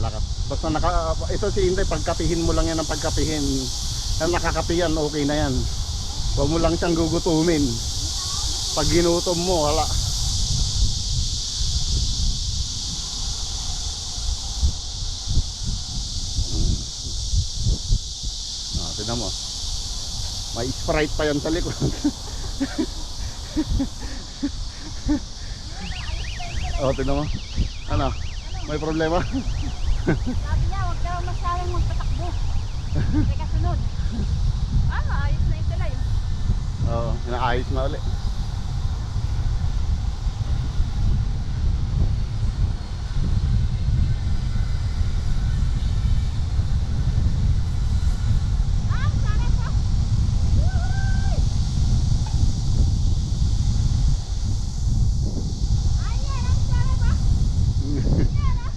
malakas. Basta naka, ito si Inday, pagkapihin mo lang yan ng pagkapihin. Yan nakakapihan, okay na yan. Huwag mo lang siyang gugutumin. Pag ginutom mo, wala. Ah, tignan mo. May sprite pa yan sa likod. oh, tignan mo. Ano? May problema? Sabi niya, huwag daw masyadong magpatakbo. Teka, sunod. Ah, ayos na ito lang. Oo, inaayos na ulit. Ah, sana pa. Ayan, ang sana pa. Ayan, ah.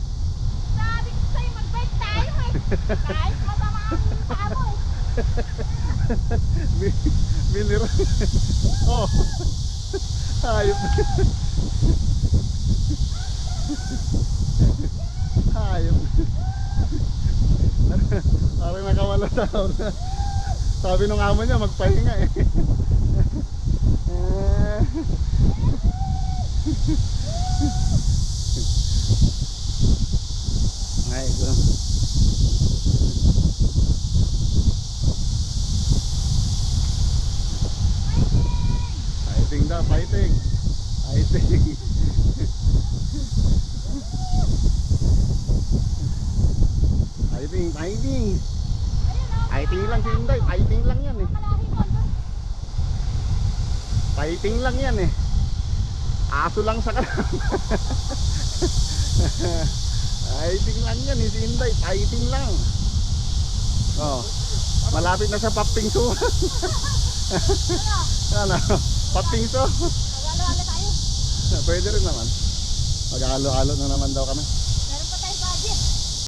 Sabi ko sa'yo, mag-bike tayo eh. Kahit masama ang mukha mo oh. Hayop. Hayop. Parang nakawala sa na. Sabi nung amo niya magpahinga eh. Eh. Fighting daw, fighting. Fighting. fighting, fighting. Fighting lang si Inday, fighting lang yan eh. Fighting lang yan eh. Aso lang sa kanan. fighting lang yan eh si Inday, fighting lang. Oh. Malapit na sa papingso. Ano? Ano? Papingso. Magalo-halo tayo. Pwede rin naman. Mag-halo-halo na naman daw kami.